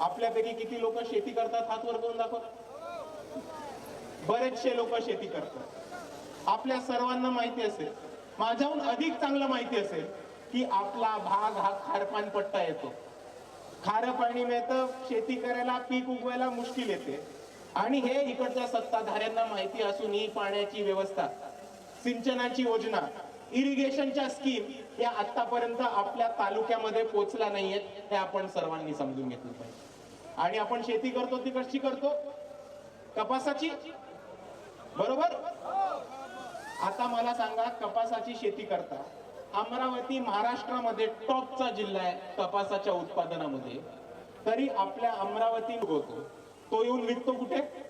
आपल्यापैकी किती लोक शेती करतात हात वर करून दाखव बरेचसे लोक शेती करतात. आपल्या सर्वांना माहिती असेल माझ्याहून अधिक चांगलं माहिती असेल की आपला भाग हा खारपान पट्टा येतो. खारं पाणी मिळतं शेती करायला पीक उगवायला मुश्किल येते. आणि हे इकडच्या सत्ताधाऱ्यांना माहिती असून ही पाण्याची व्यवस्था सिंचनाची योजना इरिगेशनच्या स्कीम या आतापर्यंत आपल्या तालुक्यामध्ये पोचल्या नाहीयेत हे आपण सर्वांनी समजून घेतलं पाहिजे. आणि आपण शेती करतो ती कशी करतो? कपासाची. बरोबर? आता मला सांगा कपासाची शेती करता. अमरावती महाराष्ट्रामध्ये टॉपचा जिल्हा आहे कपासाच्या उत्पादनामध्ये. तरी आपल्या अमरावती होतो. तो येऊन विकतो कुठे?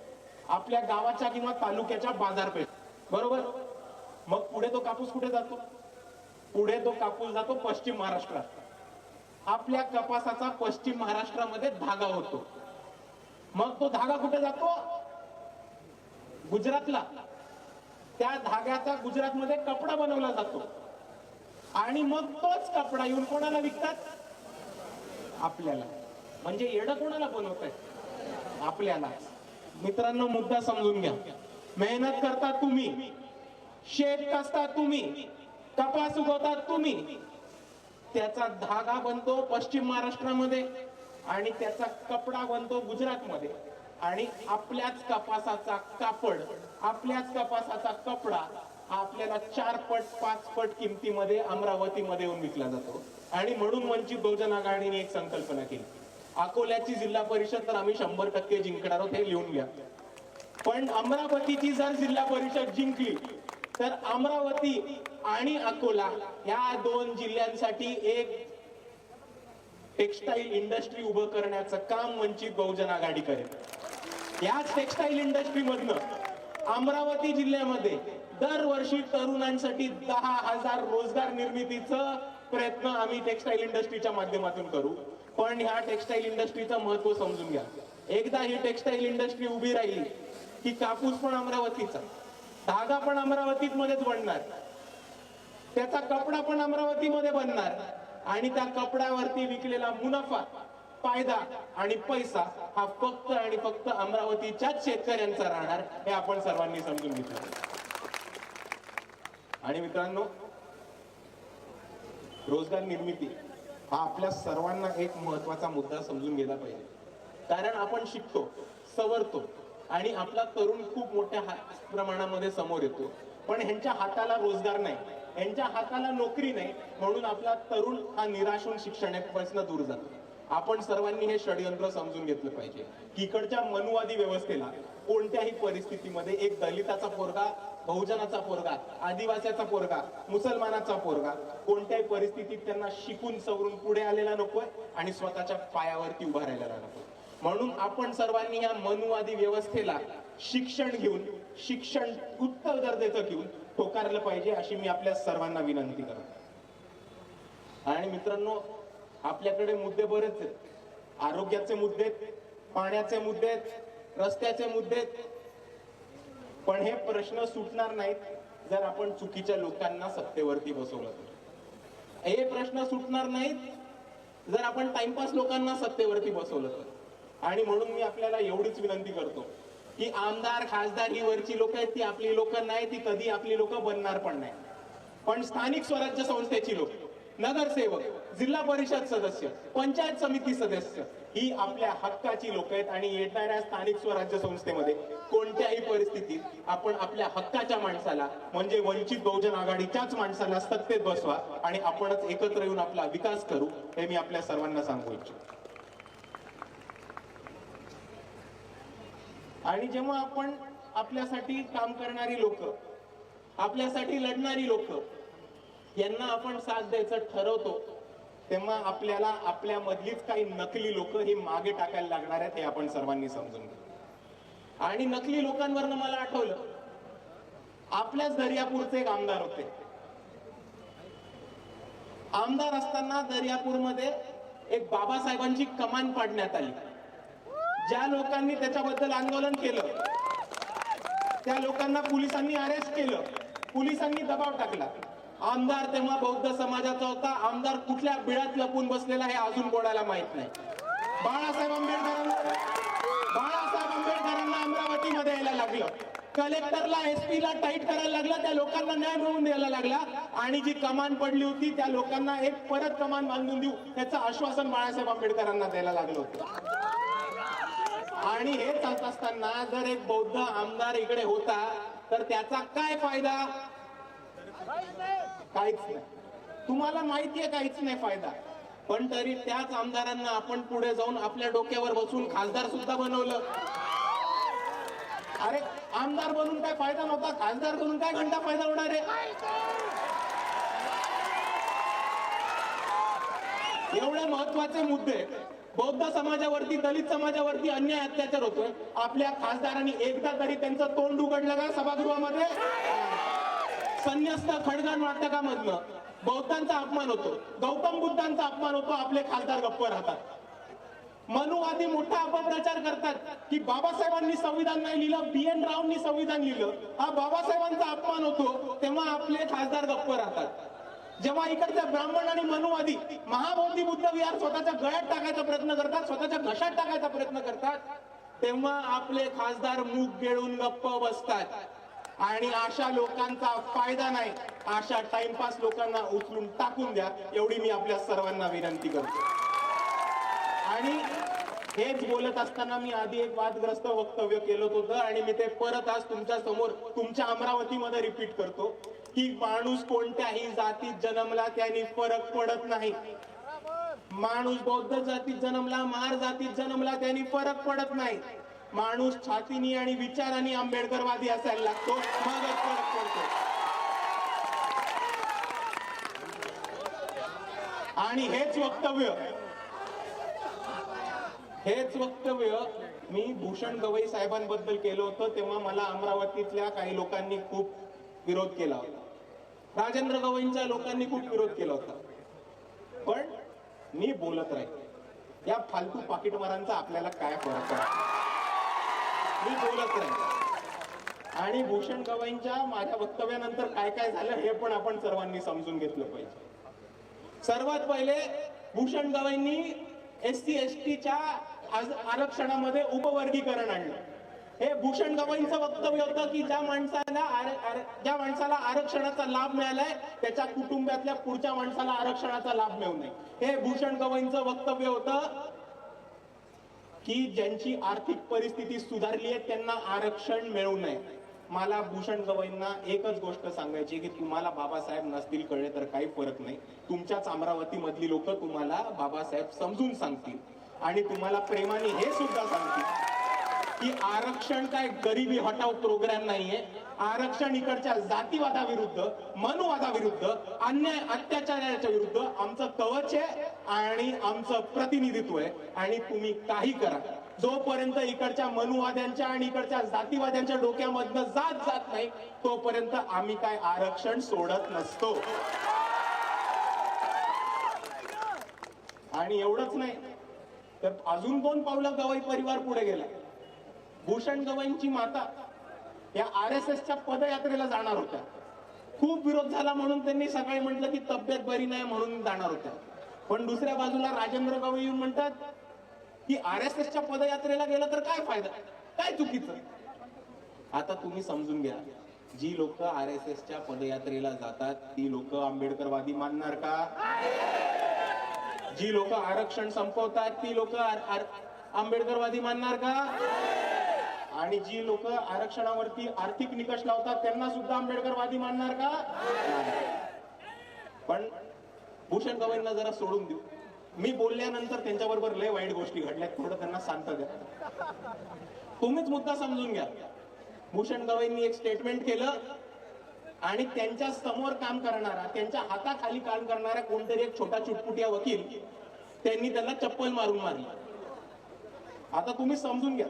आपल्या गावाच्या किंवा तालुक्याच्या बाजारपेठ. बरोबर? मग पुढे तो कापूस कुठे जातो? पुढे तो कापूस जातो पश्चिम महाराष्ट्रात. आपल्या कपासाचा पश्चिम महाराष्ट्रामध्ये धागा होतो. मग तो धागा कुठे जातो? गुजरातला. त्या धाग्याचा गुजरातमध्ये कपडा बनवला जातो. आणि मग तोच कपडा येऊन कोणाला विकतात? आपल्याला. म्हणजे येडं कोणाला बनवत आपल्याला. मित्रांनो मुद्दा समजून घ्या. मेहनत करता तुम्ही. शेत कसता तुम्ही. कपास उगवतात तुम्ही. त्याचा धागा बनतो पश्चिम महाराष्ट्रामध्ये आणि त्याचा कपडा बनतो गुजरातमध्ये. आणि आपल्याच कपासाचा कापड आपल्याच कपासाचा कपडा आपल्याला चार पट पाच पट किमतीमध्ये अमरावतीमध्ये येऊन विकला जातो. आणि म्हणून वंचित बहुजन आघाडीने एक संकल्पना केली. अकोल्याची जिल्हा परिषद तर आम्ही शंभर टक्के जिंकणार आहोत हे लिहून घ्या. पण अमरावतीची जर जिल्हा परिषद जिंकली तर अमरावती आणि अकोला या दोन जिल्ह्यांसाठी एक टेक्सटाईल इंडस्ट्री उभं करण्याचं काम वंचित बहुजन आघाडी करेल. याच टेक्सटाईल इंडस्ट्री मधनं अमरावती जिल्ह्यामध्ये दरवर्षी तरुणांसाठी दहा हजार रोजगार निर्मितीचं प्रयत्न आम्ही टेक्सटाईल इंडस्ट्रीच्या माध्यमातून करू. पण ह्या टेक्सटाईल इंडस्ट्रीचं महत्त्व समजून घ्या. एकदा ही टेक्सटाईल इंडस्ट्री उभी राहिली की कापूस पण अमरावतीचा. धागा पण अमरावतीत मध्येच बनणार. त्याचा कपडा पण अमरावतीमध्ये बनणार. आणि त्या कपड्यावरती विकलेला मुनाफा फायदा आणि पैसा हा फक्त आणि फक्त अमरावतीच्याच शेतकऱ्यांचा राहणार हे आपण सर्वांनी समजून घेतलं. आणि मित्रांनो रोजगार निर्मिती हा आपल्या सर्वांना एक महत्त्वाचा मुद्दा समजून गेला पाहिजे. कारण आपण शिकतो सवरतो आणि आपला तरुण खूप मोठ्या प्रमाणामध्ये समोर येतो. पण ह्यांच्या हाताला रोजगार नाही. यांच्या हाताला नोकरी नाही. म्हणून आपला तरुण हा निराशून शिक्षणापासून दूर जातो. आपण सर्वांनी हे षडयंत्र समजून घेतलं पाहिजे. की इकडच्या मनुवादी व्यवस्थेला कोणत्याही परिस्थितीमध्ये एक दलिताचा पोरगा बहुजनाचा पोरगा आदिवासीचा पोरगा मुसलमानाचा पोरगा कोणत्याही परिस्थितीत त्यांना शिकून सवरून पुढे आलेला नकोय आणि स्वतःच्या पायावरती उभा राहिलेला नको म्हणून आपण सर्वांनी या मनुवादी व्यवस्थेला शिक्षण घेऊन शिक्षण उत्तर दर्जाचं घेऊन ठोकारलं पाहिजे अशी मी आपल्या सर्वांना विनंती करतो. आणि मित्रांनो आपल्याकडे मुद्दे बरेच आहेत. आरोग्याचे मुद्दे आहेत, पाण्याचे मुद्दे आहेत, रस्त्याचे मुद्दे आहेत. पण हे प्रश्न सुटणार नाहीत जर आपण चुकीच्या लोकांना सत्तेवरती बसवलं तर. हे प्रश्न सुटणार नाहीत जर आपण टाइमपास लोकांना सत्तेवरती बसवलं तर. आणि म्हणून मी आपल्याला एवढीच विनंती करतो की आमदार खासदार ही वरची लोक आहेत ती आपली लोक नाही ती कधी आपली लोक बनणार पण नाही. पण स्थानिक स्वराज्य संस्थेची लोक नगरसेवक जिल्हा परिषद सदस्य पंचायत समिती सदस्य ही आपल्या हक्काची लोक आहेत आणि येणाऱ्या स्थानिक स्वराज्य संस्थेमध्ये कोणत्याही परिस्थितीत आपण आपल्या हक्काच्या माणसाला म्हणजे वंचित बहुजन आघाडीच्याच माणसाला सत्तेत बसवा आणि आपणच एकत्र येऊन आपला विकास करू हे मी आपल्या सर्वांना सांगू इच्छितो. आणि जेव्हा आपण आपल्यासाठी काम करणारी लोक आपल्यासाठी लढणारी लोक यांना आपण साथ द्यायचं ठरवतो तेव्हा आपल्याला आपल्या मधलीच काही नकली लोक हे मागे टाकायला लागणार आहेत हे आपण सर्वांनी समजून घ्या. आणि नकली लोकांवरनं मला आठवलं आपल्याच दर्यापूरचे एक आमदार होते. आमदार असताना दर्यापूरमध्ये एक बाबासाहेबांची कमान पाडण्यात आली. ज्या लोकांनी त्याच्याबद्दल आंदोलन केलं त्या लोकांना पोलिसांनी अरेस्ट केलं. पोलिसांनी दबाव टाकला. आमदार तेव्हा बौद्ध समाजाचा होता. आमदार कुठल्या बिळात लपून बसलेला हे अजून कोणाला माहीत नाही. बाळासाहेब आंबेडकरांना बाळासाहेब आंबेडकरांना अमरावतीमध्ये यायला लागलं. कलेक्टरला एसपी ला टाईट करायला लागला. त्या लोकांना न्याय मिळवून द्यायला लागला. आणि जी कमान पडली होती त्या लोकांना एक परत कमान बांधून देऊ याचं आश्वासन बाळासाहेब आंबेडकरांना द्यायला लागलं होतं. आणि हे चालत असताना जर एक बौद्ध आमदार इकडे होता तर त्याचा काय फायदा? काहीच नाही. तुम्हाला माहितीये काहीच नाही फायदा. पण तरी त्याच आमदारांना आपण पुढे जाऊन आपल्या डोक्यावर बसून खासदार सुद्धा बनवलं. अरे आमदार बनून काय फायदा नव्हता? खासदार बनून काय घंटा फायदा होणार आहे? एवढे महत्त्वाचे मुद्दे. बौद्ध समाजावरती दलित समाजावरती अन्याय अत्याचार होतोय. आपल्या खासदारांनी एकदा तरी त्यांचं तोंड उघडलं का सभागृहामध्ये? संन्यस्त खडगान नाटकामधनं बौद्धांचा अपमान होतो. गौतम बुद्धांचा अपमान होतो. आपले खासदार गप्प राहतात. मनुवादी मोठा अपप्रचार करतात की बाबासाहेबांनी संविधान नाही लिहिलं बी एन रावनी संविधान लिहिलं. हा बाबासाहेबांचा अपमान होतो तेव्हा आपले खासदार गप्प राहतात. जेव्हा इकडचे ब्राह्मण आणि मनुवादी महाबोधी बुद्ध विहार स्वतःच्या गळ्यात टाकायचा प्रयत्न करतात स्वतःच्या घशात टाकायचा प्रयत्न करतात तेव्हा आपले खासदार मूग गिळून गप्प बसतात. आणि अशा लोकांचा फायदा नाही. अशा टाइमपास लोकांना उचलून टाकून द्या. एवढी मी आपल्या सर्वांना विनंती करतो. आणि हेच बोलत असताना मी आधी एक वादग्रस्त वक्तव्य केलं होतं आणि मी ते परत आज तुमच्यासमोर तुमच्या अमरावतीमध्ये रिपीट करतो. की माणूस कोणत्याही जातीत जन्मला त्यांनी फरक पडत नाही. माणूस बौद्ध जातीत जन्मला मार जातीत जन्मला त्यांनी फरक पडत नाही. माणूस छातीनी आणि विचाराने आंबेडकरवादी असायला लागतो मगच फरक पडतो. आणि हेच वक्तव्य हेच वक्तव्य मी भूषण गवई साहेबांबद्दल केलं होतं तेव्हा मला अमरावतीतल्या काही लोकांनी खूप विरोध केला होता. राजेंद्र गवईंच्या लोकांनी खूप विरोध केला होता. पण मी बोलत राहील या फालतू पाकिटमारांचा आपल्याला काय फरक मी बोलत राहील आणि भूषण गवईंच्या माझ्या वक्तव्यानंतर काय काय झालं हे पण आपण सर्वांनी समजून घेतलं पाहिजे. सर्वात पहिले भूषण गवईंनी एस सी एस टीच्या आरक्षणामध्ये उपवर्गीकरण आणलं. हे भूषण गवईंचं वक्तव्य होतं की ज्या माणसाला ज्या माणसाला आरक्षणाचा लाभ मिळालाय त्याच्या कुटुंबातल्या पुढच्या माणसाला आरक्षणाचा लाभ मिळू नये. हे भूषण गवईंचं वक्तव्य होतं की ज्यांची आर्थिक परिस्थिती सुधारली आहे त्यांना आरक्षण मिळू नये. मला भूषण गवईंना एकच गोष्ट सांगायची की तुम्हाला बाबासाहेब नसतील कळले तर काही फरक नाही. तुमच्याच अमरावती मधली लोक तुम्हाला बाबासाहेब समजून सांगतील. आणि तुम्हाला प्रेमाने हे सुद्धा सांगते की आरक्षण काय गरिबी हटाव प्रोग्राम नाहीये. आरक्षण इकडच्या जातीवादाविरुद्ध मनुवादाविरुद्ध अन्याय अत्याचाराच्या विरुद्ध आमचं कवच आहे आणि आमचं प्रतिनिधित्व आहे. आणि तुम्ही काही करा. जोपर्यंत इकडच्या मनुवाद्यांच्या आणि इकडच्या जातीवाद्यांच्या डोक्यामधनं जात जात नाही तोपर्यंत आम्ही काय आरक्षण सोडत नसतो. आणि एवढंच नाही. तर अजून दोन पावलं गवई परिवार पुढे गेला भूषण गवईंची माता या आर एस एसच्या पदयात्रेला जाणार होत्या. खूप विरोध झाला म्हणून त्यांनी सकाळी म्हटलं की तब्येत बरी नाही म्हणून जाणार होत्या. पण दुसऱ्या बाजूला राजेंद्र गवई येऊन म्हणतात की आर एस एसच्या पदयात्रेला गेलं तर काय फायदा? काय चुकीचं? आता तुम्ही समजून घ्या. जी लोक आर एस एसच्या पदयात्रेला जातात ती लोक आंबेडकरवादी मानणार का? जी लोक आरक्षण संपवतात ती लोक आंबेडकरवादी मानणार का? आणि जी लोक आरक्षणावरती आर्थिक निकष लावतात त्यांना सुद्धा आंबेडकरवादी मानणार का? पण भूषण गवईंना जरा सोडून देऊ. मी बोलल्यानंतर त्यांच्याबरोबर लय वाईट गोष्टी घडल्यात थोडं त्यांना शांत द्या. तुम्हीच मुद्दा समजून घ्या. भूषण गवईंनी एक स्टेटमेंट केलं आणि त्यांच्यासमोर काम करणारा त्यांच्या हाताखाली काम करणारा कोणतरी एक छोटा चुटपुटिया वकील त्यांनी त्यांना चप्पल मारून मारली. आता तुम्ही समजून घ्या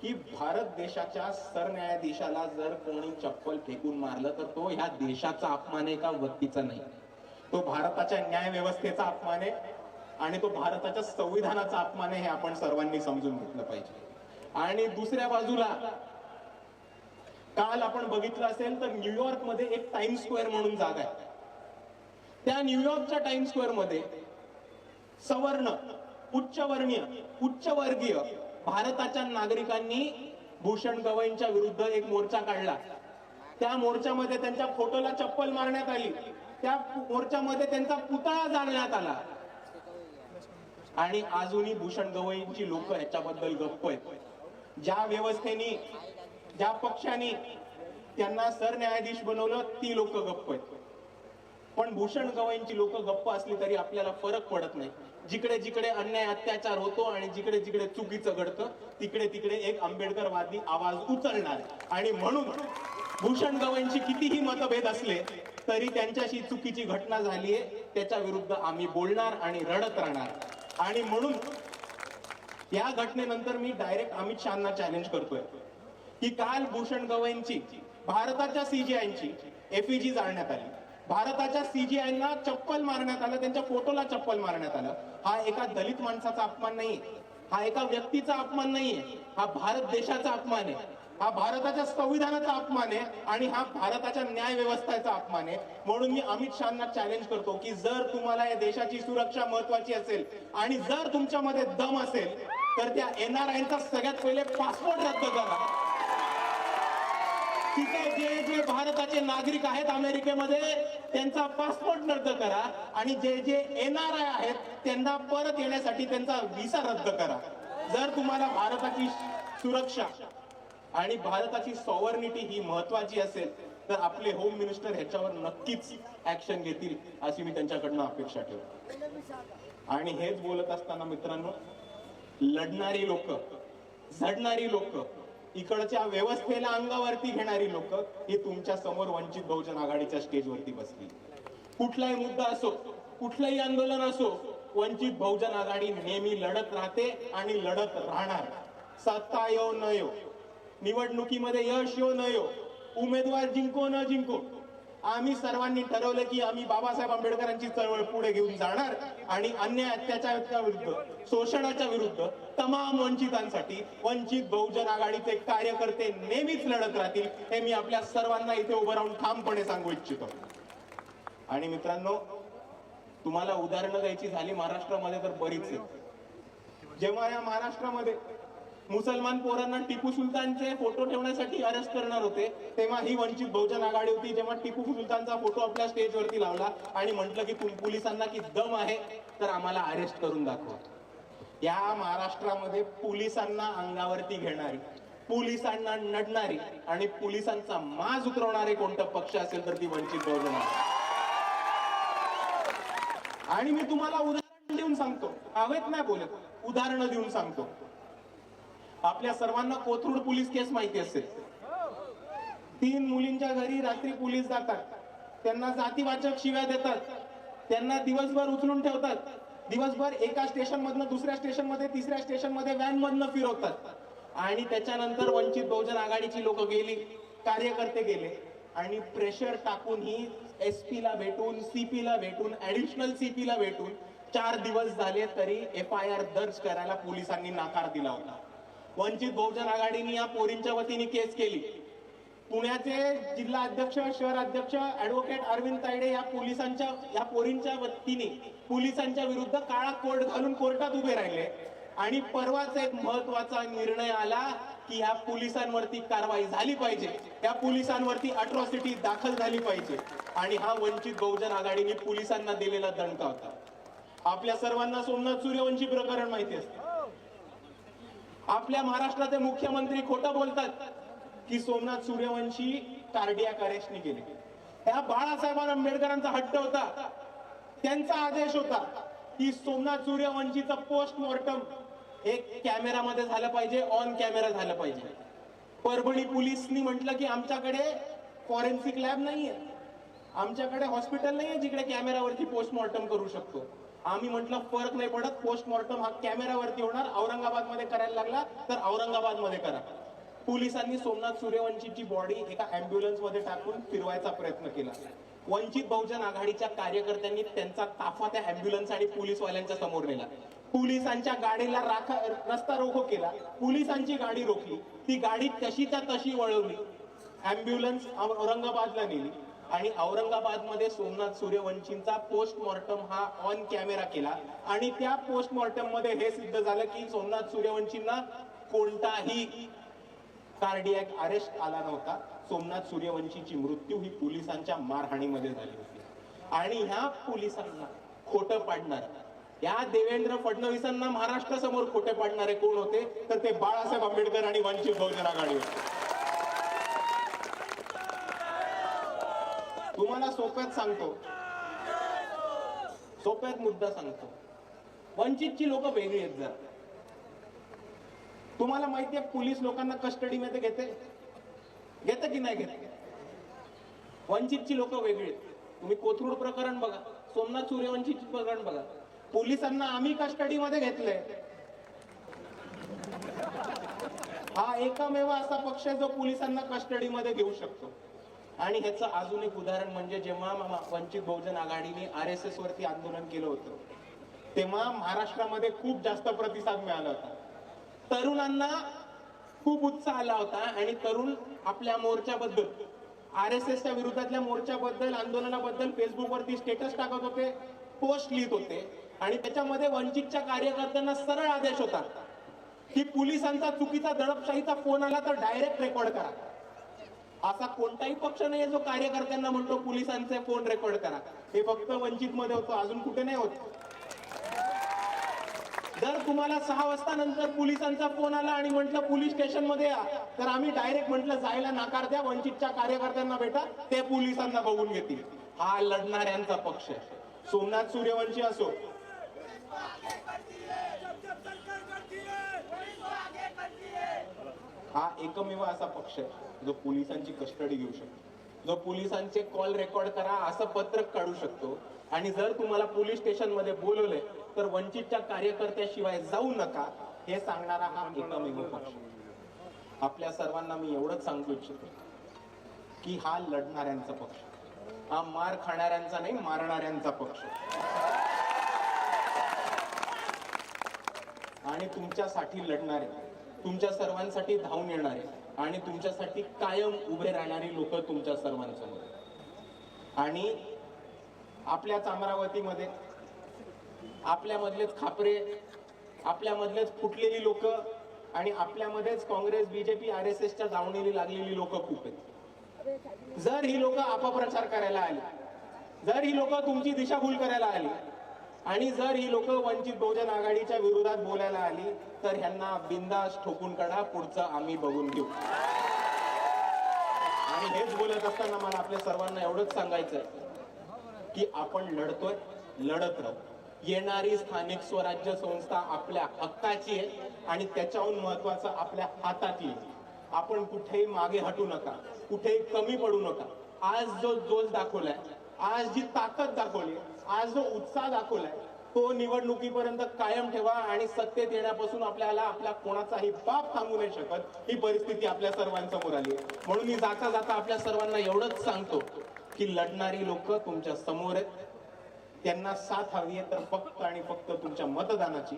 की भारत देशाच्या सरन्यायाधीशाला जर कोणी चप्पल फेकून मारलं तर तो ह्या देशाचा अपमान आहे का व्यक्तीचा नाही? तो भारताच्या न्याय व्यवस्थेचा अपमान आहे आणि तो भारताच्या संविधानाचा अपमान आहे हे आपण सर्वांनी समजून घेतलं पाहिजे. आणि दुसऱ्या बाजूला काल आपण बघितलं असेल तर न्यूयॉर्कमध्ये एक टाइम स्क्वेअर म्हणून जागा आहे. त्या न्यूयॉर्कच्या टाइम स्क्वेअरमध्ये सवर्ण उच्चवर्णीय उच्चवर्गीय भारताच्या नागरिकांनी भूषण गवईंच्या विरुद्ध एक मोर्चा काढला. त्या मोर्चामध्ये त्यांच्या फोटोला चप्पल मारण्यात आली. त्या मोर्चामध्ये त्यांचा पुतळा जाळण्यात आला. आणि अजूनही भूषण गवईंची लोक याच्याबद्दल गप्प आहेत. ज्या व्यवस्थेने ज्या पक्षाने त्यांना सरन्यायाधीश बनवलं ती लोक गप्प आहेत. पण भूषण गवईंची लोक गप्प असली तरी आपल्याला फरक पडत नाही. जिकडे जिकडे अन्याय अत्याचार होतो आणि जिकडे जिकडे चुकीचं घडतं तिकडे तिकडे एक आंबेडकरवादी आवाज उचलणार आणि म्हणून भूषण गवईंची कितीही मतभेद असले तरी त्यांच्याशी चुकीची घटना झालीये त्याच्या विरुद्ध आम्ही बोलणार आणि रडत राहणार. आणि म्हणून या घटनेनंतर मी डायरेक्ट अमित शहाना चॅलेंज करतोय. ही काल भूषण गवईंची भारताच्या सीजीआयची एफईजी जाळण्यात आली. भारताच्या सीजीआयना चप्पल मारण्यात आलं त्यांच्या फोटोला चप्पल मारण्यात आलं. हा एका दलित माणसाचा अपमान नाही हा एका व्यक्तीचा अपमान नाहीये. हा भारत देशाचा अपमान आहे. हा भारताच्या संविधानाचा अपमान आहे आणि हा भारताच्या न्याय व्यवस्थेचा अपमान आहे. म्हणून मी अमित शहाना चॅलेंज करतो की जर तुम्हाला या देशाची सुरक्षा महत्वाची असेल आणि जर तुमच्यामध्ये दम असेल तर त्या एनआरआयचा सगळ्यात पहिले पासपोर्ट रद्द करा. तिथे जे जे भारताचे नागरिक आहेत अमेरिकेमध्ये त्यांचा पासपोर्ट रद्द करा आणि जे जे येणार आय आहेत त्यांना परत येण्यासाठी त्यांचा व्हिसा रद्द करा. जर तुम्हाला भारताची सुरक्षा आणि भारताची सॉवर्निटी ही महत्वाची असेल तर आपले होम मिनिस्टर ह्याच्यावर नक्कीच ऍक्शन घेतील अशी मी त्यांच्याकडनं अपेक्षा ठेवतो. आणि हेच बोलत असताना मित्रांनो लढणारी लोक झडणारी लोक इकडच्या व्यवस्थेला अंगावरती घेणारी लोक ही तुमच्यासमोर वंचित बहुजन आघाडीच्या स्टेजवरती बसली. कुठलाही मुद्दा असो कुठलंही आंदोलन असो वंचित बहुजन आघाडी नेहमी लढत राहते आणि लढत राहणार. सत्ता येऊ न येऊ निवडणुकीमध्ये यश येऊ न येऊ उमेदवार जिंको न जिंको. आम्ही सर्वांनी ठरवलं की आम्ही बाबासाहेब आंबेडकरांची चळवळ पुढे घेऊन जाणार आणि अन्याय अत्याचाराच्या विरुद्ध शोषणाच्या विरुद्ध तमाम वंचितांसाठी वंचित बहुजन आघाडीचे कार्यकर्ते नेहमीच लढत राहतील हे मी आपल्या सर्वांना इथे उभं राहून ठामपणे सांगू इच्छितो. आणि मित्रांनो तुम्हाला उदाहरणं द्यायची झाली महाराष्ट्रामध्ये तर बरीच आहे जेव्हा या महाराष्ट्रामध्ये मुसलमान पोरांना टिपू सुलतानचे फोटो ठेवण्यासाठी अरेस्ट करणार होते. तेव्हा ही वंचित बहुजन आघाडी होती जेव्हा टिपू सुलतानचा फोटो आपल्या स्टेजवरती लावला आणि म्हटलं की पोलिसांना की दम आहे तर आम्हाला अरेस्ट करून दाखवा. या महाराष्ट्रामध्ये पोलिसांना अंगावरती घेणारी पोलिसांना नडणारी आणि पोलिसांचा माज उतरवणारे कोणतं पक्ष असेल तर ती वंचित बहुजन आणि मी तुम्हाला उदाहरण देऊन सांगतो. हवेत नाही बोलत उदाहरणं देऊन सांगतो. आपल्या सर्वांना कोथरूड पोलीस केस माहिती असेल. तीन मुलींच्या घरी रात्री पोलीस जातात. त्यांना जातीवाचक शिव्या देतात. त्यांना दिवसभर उचलून ठेवतात. दिवसभर एका स्टेशन मधनं दुसऱ्या स्टेशनमध्ये तिसऱ्या स्टेशनमध्ये व्हॅन मधनं फिरवतात. आणि त्याच्यानंतर वंचित बहुजन आघाडीची लोक गेली कार्यकर्ते गेले. आणि प्रेशर टाकून ही एस पी ला भेटून सीपी ला भेटून ऍडिशनल सीपी ला भेटून चार दिवस झाले तरी एफ आय आर दर्ज करायला पोलिसांनी नकार दिला होता. वंचित बहुजन आघाडीने या पोरींच्या वतीने केस केली. पुण्याचे जिल्हा अध्यक्ष शहर अध्यक्ष ऍडव्होकेट अरविंद तायडे या पोलिसांच्या या पोरींच्या वतीने पोलिसांच्या विरुद्ध काळा कोर्ट घालून कोर्टात उभे राहिले. आणि परवाच एक महत्त्वाचा निर्णय आला की ह्या पोलिसांवरती कारवाई झाली पाहिजे. या पोलिसांवरती अट्रॉसिटी दाखल झाली पाहिजे. आणि हा वंचित बहुजन आघाडीने पोलिसांना दिलेला दणका होता. आपल्या सर्वांना सोमनाथ सूर्यवंशी प्रकरण माहिती असते. आपल्या महाराष्ट्राचे मुख्यमंत्री खोटं बोलतात की सोमनाथ सूर्यवंशी कार्डियाक अरेस्टने गेले ह्या बाळासाहेब आंबेडकरांचा हट्ट होता. त्यांचा आदेश होता की सोमनाथ सूर्यवंशीचं पोस्टमॉर्टम एक कॅमेरामध्ये झालं पाहिजे ऑन कॅमेरा झालं पाहिजे. परभणी पोलिसनी म्हटलं की आमच्याकडे फॉरेन्सिक लॅब नाहीये. आमच्याकडे हॉस्पिटल नाहीये जिकडे कॅमेरावरती पोस्टमॉर्टम करू शकतो. आम्ही म्हटलं फरक नाही पडत पोस्टमॉर्टम हा कॅमेरावरती होणार औरंगाबादमध्ये करायला लागला तर औरंगाबादमध्ये करा. पोलिसांनी सोमनाथ सूर्यवंशीची बॉडी एका अँब्युलन्समध्ये टाकून फिरवायचा प्रयत्न केला. वंचित बहुजन आघाडीच्या कार्यकर्त्यांनी त्यांचा ताफा त्या अँब्युलन्स आणि पोलीसवाल्यांच्या समोर नेला. पोलिसांच्या गाडीला राखा रस्ता रोको केला. पोलिसांची गाडी रोखली. ती गाडी तशीच्या तशी वळवली. अँब्युलन्स औरंगाबादला नेली. आणि औरंगाबादमध्ये सोमनाथ सूर्यवंशींचा पोस्टमॉर्टम हा ऑन कॅमेरा केला. आणि त्या पोस्टमॉर्टममध्ये हे सिद्ध झालं की सोमनाथ सूर्यवंशींना कोणताही कार्डियक अरेस्ट आला नव्हता. सोमनाथ सूर्यवंशीची मृत्यू ही पोलिसांच्या मारहाणीमध्ये झाली होती. आणि ह्या पोलिसांना खोटं पाडणार या देवेंद्र फडणवीसांना महाराष्ट्रासमोर खोटे पाडणारे कोण होते? तर ते बाळासाहेब आंबेडकर आणि वंचित बहुजन आघाडी होते. तुम्हाला सोप्यात सांगतो. सोप्यात मुद्दा सांगतो. वंचितची लोक वेगळी आहेत जर. तुम्हाला माहिती आहे पोलीस लोकांना कस्टडीमध्ये घेते? घेते की नाही घेते? वंचितची लोक वेगळी आहेत. तुम्ही कोथरूड प्रकरण बघा. सोमनाथ सूर्यवंशीचे प्रकरण बघा. पोलिसांना आम्ही कस्टडीमध्ये घेतलंय. हा एकमेव असा पक्ष आहे जो पोलिसांना कस्टडीमध्ये घेऊ शकतो. आणि ह्याचं अजून एक उदाहरण म्हणजे जेव्हा वंचित बहुजन आघाडीने आर एस एस वरती आंदोलन केलं होतं तेव्हा महाराष्ट्रामध्ये खूप जास्त प्रतिसाद मिळाला होता. तरुणांना खूप उत्साह आला होता आणि तरुण आपल्या मोर्चाबद्दल आर एस एसच्या विरोधातल्या मोर्चाबद्दल आंदोलनाबद्दल फेसबुकवरती स्टेटस टाकत होते पोस्ट लिहित होते आणि त्याच्यामध्ये वंचितच्या कार्यकर्त्यांना सरळ आदेश होता की पोलिसांचा चुकीचा दडपशाहीचा फोन आला तर डायरेक्ट रेकॉर्ड करा. असा कोणताही पक्ष नाही जो कार्यकर्त्यांना म्हणतो पोलिसांचे फोन रेकॉर्ड करा. हे फक्त वंचित मध्ये होतं अजून कुठे नाही होत. जर तुम्हाला सहा वाजता नंतर पोलिसांचा फोन आला आणि म्हटलं पोलीस स्टेशनमध्ये या तर आम्ही डायरेक्ट म्हटलं जायला नकार द्या वंचितच्या कार्यकर्त्यांना भेटा ते पोलिसांना बघून घेतील. हा लढणाऱ्यांचा पक्ष आहे. सोमनाथ सूर्यवंशी असो. हा एकमेव असा पक्ष आहे जो पोलिसांची कस्टडी घेऊ शकतो. जो पोलिसांचे कॉल रेकॉर्ड करा असं पत्रक काढू शकतो. आणि जर तुम्हाला पोलीस स्टेशनमध्ये तर वंचितच्या कार्यकर्त्याशिवाय जाऊ नका हे सांगणारा हा एकमेव पक्ष आपल्या सर्वांना मी एवढंच सांगू इच्छितो की हा लढणाऱ्यांचा पक्ष हा मार खाणाऱ्यांचा नाही मारणाऱ्यांचा पक्ष आणि तुमच्यासाठी लढणारे तुमच्या सर्वांसाठी धावून येणारे आणि तुमच्यासाठी कायम उभे राहणारी लोक तुमच्या सर्वांसमोर. आणि आपल्याच अमरावतीमध्ये आपल्यामधलेच खापरे आपल्यामधलेच फुटलेली लोक आणि आपल्यामध्येच काँग्रेस बीजेपी आर एस एसच्या दावणीला लागलेली लोक खूप आहेत. जर ही लोक अपप्रचार करायला आली जर ही लोक तुमची दिशाभूल करायला आली आणि जर ही लोक वंचित बहुजन आघाडीच्या विरोधात बोलायला आली तर ह्यांना बिंदास ठोकून काढा पुढचं आम्ही बघून घेऊ. आणि हेच बोलत असताना मला आपल्या सर्वांना एवढंच सांगायचं आहे की आपण लढतोय लढत राहू. येणारी स्थानिक स्वराज्य संस्था आपल्या हक्काची आहे आणि त्याच्याहून महत्वाचं आपल्या हाताची आहे. आपण कुठेही मागे हटू नका कुठेही कमी पडू नका. आज जो जोश दाखवलाय आज जी ताकद दाखवली आज जो उत्साह दाखवलाय तो निवडणुकीपर्यंत कायम ठेवा आणि सत्तेत येण्यापासून आपल्याला आपल्या कोणाचाही बाप थांबू नाही शकत ही परिस्थिती आपल्या सर्वांसमोर आली आहे. म्हणून मी जाता जाता आपल्या सर्वांना एवढंच सांगतो की लढणारी लोक तुमच्यासमोर आहेत. त्यांना साथ हवी आहे तर फक्त आणि फक्त तुमच्या मतदानाची.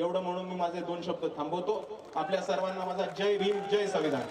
एवढं म्हणून मी माझे दोन शब्द थांबवतो. आपल्या सर्वांना माझा जय भीम जय संविधान.